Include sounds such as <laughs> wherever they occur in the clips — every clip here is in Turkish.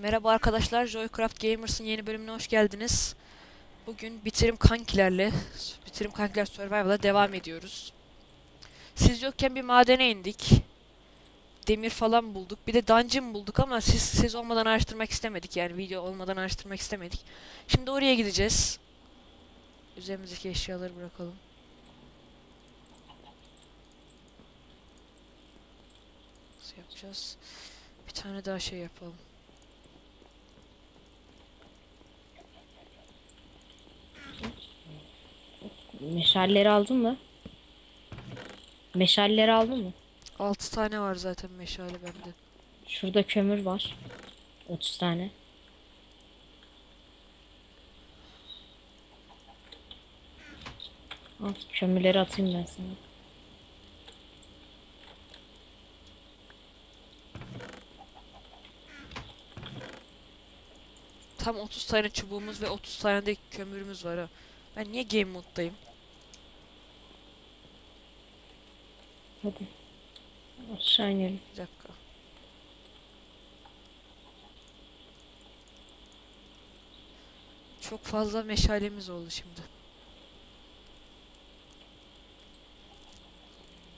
Merhaba arkadaşlar, Joycraft Gamers'ın yeni bölümüne hoş geldiniz. Bugün Bitirim Kankilerle, Bitirim Kankiler Survival'a devam ediyoruz. Siz yokken bir madene indik. Demir falan bulduk. Bir de dungeon bulduk ama siz siz olmadan araştırmak istemedik yani video olmadan araştırmak istemedik. Şimdi oraya gideceğiz. Üzerimizdeki eşyaları bırakalım. Nasıl yapacağız? Bir tane daha şey yapalım. Meşalleri aldın mı? Meşalleri aldın mı? 6 tane var zaten meşale bende. Şurada kömür var. 30 tane. Al kömürleri atayım ben sana. Tam 30 tane çubuğumuz ve 30 tane de kömürümüz var ha. Ben niye game moddayım? Hadi. Aşağı inelim. Bir dakika. Çok fazla meşalemiz oldu şimdi.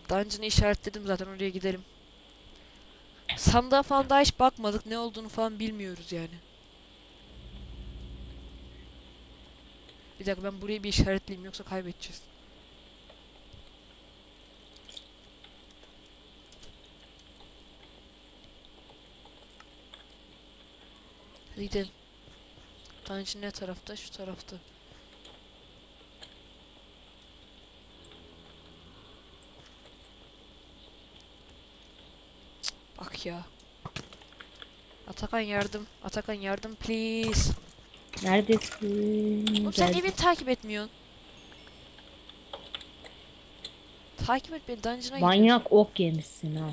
Dungeon'ı işaretledim zaten oraya gidelim. Sandığa falan daha hiç bakmadık. Ne olduğunu falan bilmiyoruz yani. Bir dakika ben burayı bir işaretleyeyim yoksa kaybedeceğiz. Hadi gidelim. Dungeon ne tarafta? Şu tarafta. Cık, Bak ya. Atakan yardım. Atakan yardım please. Neredesin? Oğlum sen niye beni takip etmiyorsun? Takip et beni dungeon'a. Manyak ok yemişsin ha.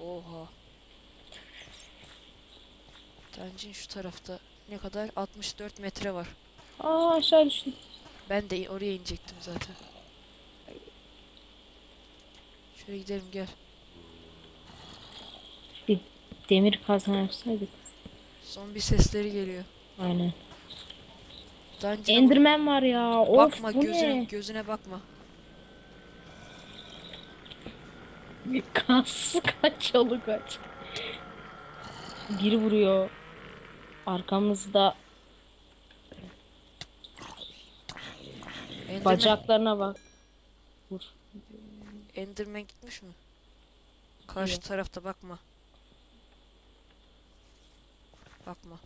Oha. Dungeon şu tarafta. Ne kadar? 64 metre var. Aa aşağı düştüm. Ben de oraya inecektim zaten. Şöyle gidelim gel. Demir kazma yapsaydık. Zombi sesleri geliyor. Aynen. Dungeon'a bak- Enderman var ya. Of bakma bu gözüne ne? gözüne bakma. Kas <laughs> kaç yolu kaç. Biri vuruyor. Arkamızda Enderman, bacaklarına bak. Vur. Enderman gitmiş mi? Karşı Yok. tarafta bakma. Bakma.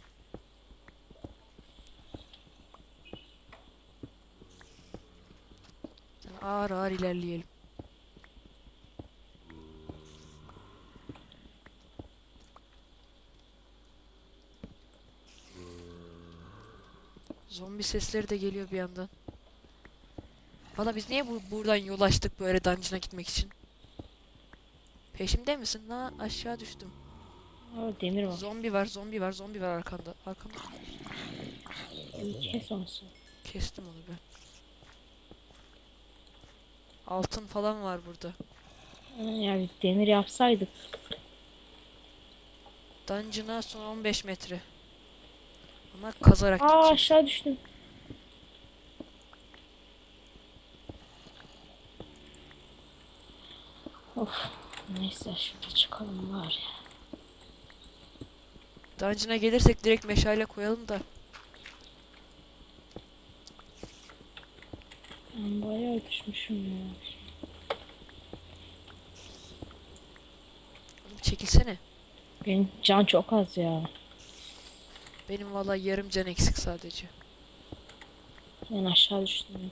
Ağır ağır ilerleyelim. Zombi sesleri de geliyor bir yandan. Valla biz niye bu buradan yol açtık böyle dungeon'a gitmek için? Peşimde misin? La aşağı düştüm. Aa, demir var. Zombi var, zombi var, zombi var arkanda. Arkamda. Kes olsun. Kestim onu ben. Altın falan var burada. Yani demir yapsaydık. Dungeon'a son 15 metre. Ama kazarak Aa gideceğiz. aşağı düştüm. Of. Neyse şurada çıkalım var ya. Dungeon'a gelirsek direkt meşale koyalım da. Ben bayağı düşmüşüm ya. Çekilsene. Benim can çok az ya. Benim valla yarım can eksik sadece. Ben aşağı düştüm.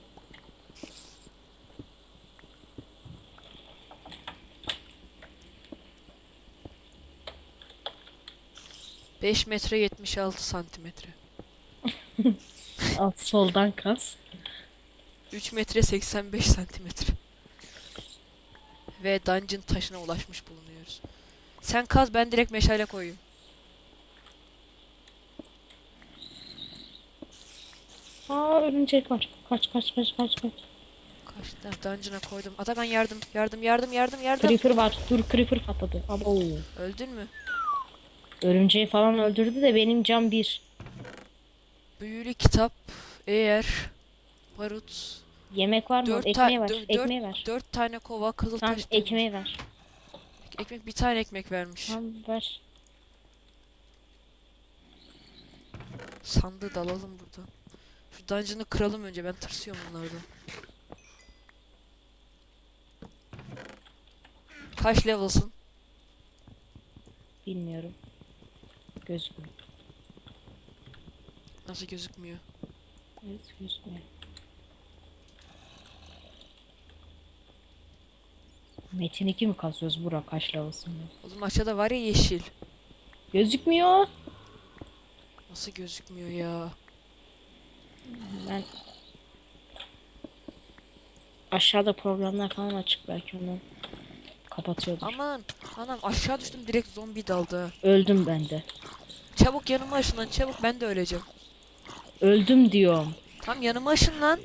5 metre 76 santimetre. <laughs> Alt soldan kas. 3 metre 85 santimetre. Ve dungeon taşına ulaşmış bulunuyoruz. Sen kaz ben direkt meşale koyayım. Aa örümcek var. Kaç kaç kaç kaç kaç. Kaç dungeon'a koydum. Atakan yardım yardım yardım yardım yardım. Creeper var. Dur creeper patladı. Abo. Öldün mü? Örümceği falan öldürdü de benim cam bir. Büyülü kitap. Eğer. Barut. Yemek var mı? Dört, ekmeği var. dö- ekmeği ver. dört tane kova. Kızıl Tamam taş demir. ekmeği ver. Ekmek bir tane ekmek vermiş. Tamam ver. Sandığı da alalım buradan. Şu dungeon'ı kıralım önce. Ben tırsıyorum bunlardan. Kaç level'sın? Bilmiyorum. Gözükmüyor. Nasıl gözükmüyor? Evet gözükmüyor. Metin 2 mi kazıyoruz Burak kaç lavasın Oğlum aşağıda var ya yeşil. Gözükmüyor. Nasıl gözükmüyor ya? Ben aşağıda programlar falan açık belki onu kapatıyordur. Aman anam aşağı düştüm direkt zombi daldı. Öldüm ben de. Çabuk yanıma ışınlan çabuk ben de öleceğim. Öldüm diyorum. Tam yanıma ışınlan.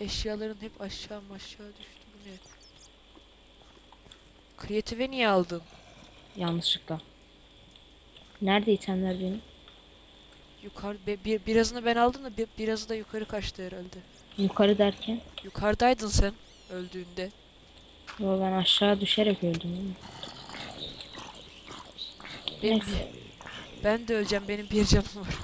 Eşyaların hep aşağı aşağı düştü bu ne? Kreative niye aldın? Yanlışlıkla. Nerede itemler benim? Yukarı be- bir birazını ben aldım da bir, birazı da yukarı kaçtı herhalde. Yukarı derken. Yukarıdaydın sen öldüğünde. Yo ben aşağı düşerek öldüm. değil mi? Benim Neyse. Ben de öleceğim benim bir canım var.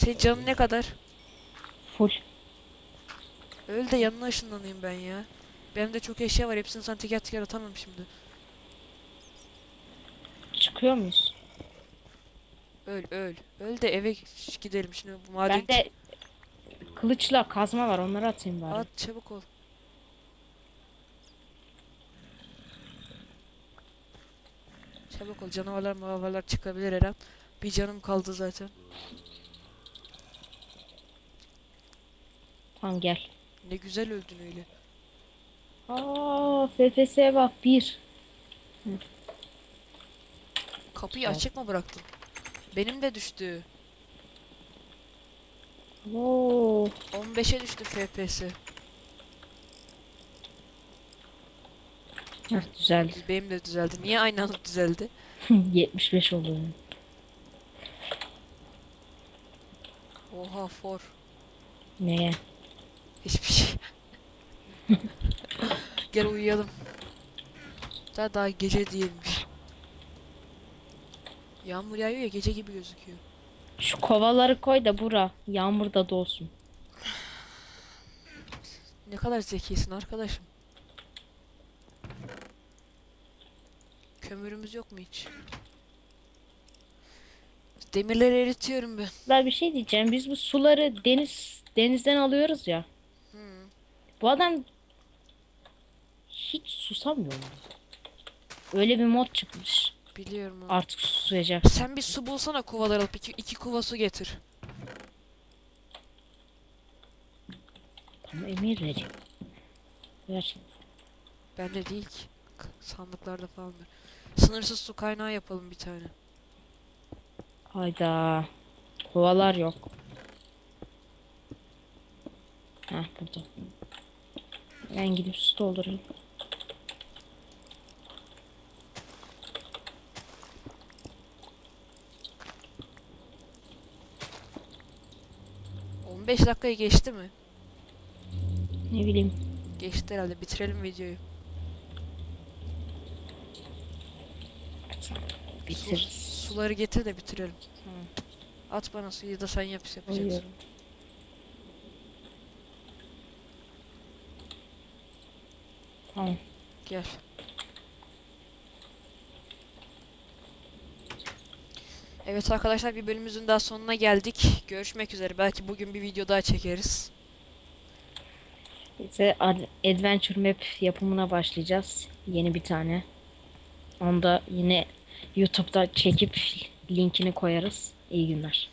Senin canın ne kadar? Full. Öl de yanına ışınlanayım ben ya. Benim de çok eşya var. Hepsini sana teker teker atamam şimdi. Çıkıyor muyuz? Öl öl. Öl de eve gidelim şimdi bu maden. Ben de kılıçla kazma var onları atayım bari. At çabuk ol. Çabuk ol. Canavarlar manavarlar çıkabilir her an. Bir canım kaldı zaten. Tamam gel. Ne güzel öldün öyle. Aa FPS'ye bak bir. Kapıyı Tamam. açık mı bıraktın? Benim de düştü. Oo. 15'e düştü FPS. Heh, düzeldi. Benim de düzeldi. Niye aynı anda düzeldi? 75 oldu. Oha for. Neye? Hiçbir şey. <laughs> Gel uyuyalım. Daha daha gece değilmiş. Yağmur yağıyor ya gece gibi gözüküyor. Şu kovaları koy da bura. Yağmurda dolsun. Ne kadar zekisin arkadaşım. Kömürümüz yok mu hiç? Demirleri eritiyorum ben. Ben bir şey diyeceğim. Biz bu suları deniz denizden alıyoruz ya. Bu adam hiç susamıyor? Öyle bir mod çıkmış. Biliyorum onu. Artık susayacak. Sen bir su bulsana kovalar alıp iki, iki kova su getir. Tamam emir verin. Ver. Bende değil ki. Sandıklarda falandır. Sınırsız su kaynağı yapalım bir tane. Hayda. Kovalar yok. Heh burada. Ben gidip su doldurayım. On 15 dakikayı geçti mi? Ne bileyim. Geçti herhalde. Bitirelim videoyu. Su- Bitiririz. suları getir de bitirelim. Tamam. At bana suyu da sen yap yapacaksın. Uyuyorum. Tamam. Gel. Evet arkadaşlar bir bölümümüzün daha sonuna geldik. Görüşmek üzere. Belki bugün bir video daha çekeriz. Bize Ad- Adventure Map yapımına başlayacağız. Yeni bir tane. Onu da yine YouTube'da çekip linkini koyarız. İyi günler.